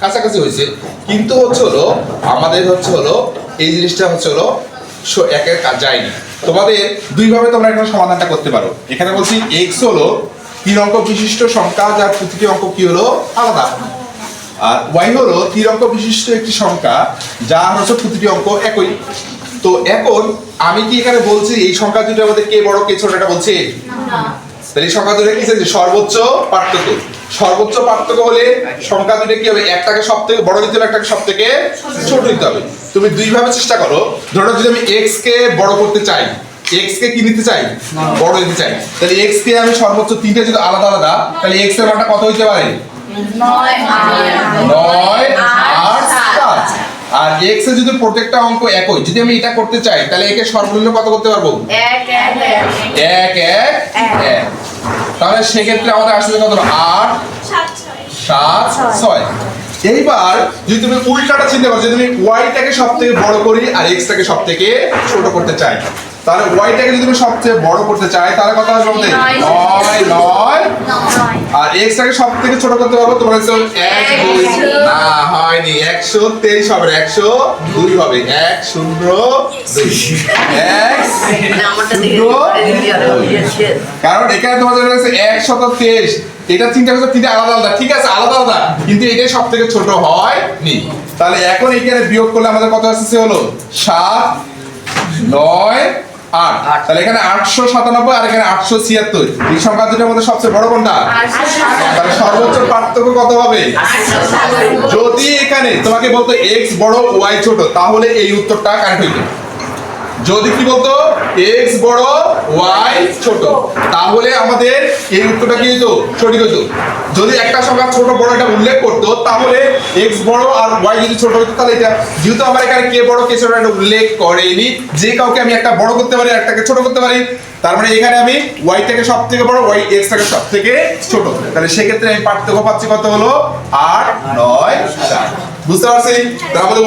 কাছাকাছি হয়েছে। কিন্তু হচ্ছে হলো আমাদের হচ্ছে হলো এই জিনিসটা হচ্ছে হলো একের কাজ যায়নি। তোমাদের দুইভাবে তোমরা এখানে সমাধানটা করতে পারো। এখানে বলছি এক্স হলো তিন অঙ্ক বিশিষ্ট সংখ্যা যার প্রতিটি অঙ্ক কি হলো? আলাদা। আর ওয়াই হলো তিন অঙ্ক বিশিষ্ট একটি সংখ্যা যার হচ্ছে প্রতিটি অঙ্ক একই। তো এখন আমি কি এখানে বলছি এই সংখ্যা দুটোর মধ্যে কে বড় কে ছোট এটা বলছি? তাহলে এই সংখ্যা দুটো কি যে সর্বোচ্চ পার্থক্য। সর্বোচ্চ পার্থক্য হলে সংখ্যা দুটো কি হবে? একটাকে সব থেকে বড় নিতে হবে একটাকে সব থেকে ছোট নিতে হবে। তুমি দুই ভাবে চেষ্টা করো। ধরো যদি আমি এক্স কে বড় করতে চাই এক্স কে কি নিতে চাই? বড় নিতে চাই। তাহলে এক্স কে আমি সর্বোচ্চ তিনটে যদি আলাদা আলাদা তাহলে এক্সের মানটা কত হইতে পারে? নয় আট সাত। আর এক্সের যদি প্রত্যেকটা অঙ্ক একই যদি আমি এটা করতে চাই তাহলে একে সর্বনিম্ন কত করতে পারব? এক। এক এক এক। তাহলে সেক্ষেত্রে আমাদের আসলে কত আট সাত ছয়। এইবার যদি তুমি উল্টাটা চিন্তা করো যদি তুমি ওয়াইটাকে সব থেকে বড় করি আর এক্সটাকে সব থেকে ছোট করতে চাই তাহলে ওয়াইটাকে যদি তুমি সবচেয়ে বড় করতে চাই তাহলে কত আসবে আমাদের নয়। নয় আর এক্সটাকে সব থেকে ছোট করতে পারব তোমার হচ্ছে এক দুই। না হয়নি। একশো তেইশ হবে একশো দুই হবে। এক শূন্য দুই। এক শূন্য কারণ এখানে তোমাদের রয়েছে একশত তেইশ। এটা চিন্তা করছে তিনটা আলাদা আলাদা। ঠিক আছে আলাদা আলাদা। কিন্তু এটাই সব থেকে ছোট হয় নি তাহলে এখন এখানে বিয়োগ করলে আমাদের কত আসছে? হলো সাত নয় আট। তাহলে এখানে আটশো সাতানব্বই আর এখানে আটশো ছিয়াত্তর। এই সংখ্যা দুটোর মধ্যে সবচেয়ে বড় কোনটা? তাহলে সর্বোচ্চ পার্থক্য কত হবে? যদি এখানে তোমাকে বলতো এক্স বড় ওয়াই ছোট তাহলে এই উত্তরটা কারেক্ট হইতো যদি কি বলতো? এক্স বড় ওয়াই ছোট। তাহলে আমাদের এই উত্তরটা কি হতো সঠিক হতো যদি একটা সংখ্যা ছোট, বড় এটা উল্লেখ করতো, তাহলে এক্স বড় আর ওয়াই যদি ছোট হতো তাহলে এটা যেহেতু আমার এখানে কে বড় কে ছোট এটা উল্লেখ করেনি, যে কাউকে আমি একটা বড় করতে পারি একটাকে ছোট করতে পারি, তার মানে এখানে আমি ওয়াইটাকে সব থেকে বড় ওয়াই এক্স টাকে সব থেকে ছোট। তাহলে সেক্ষেত্রে আমি পার্থক্য পাচ্ছি কত হলো? আট, নয় চার বুঝতে পারছি? তাহলে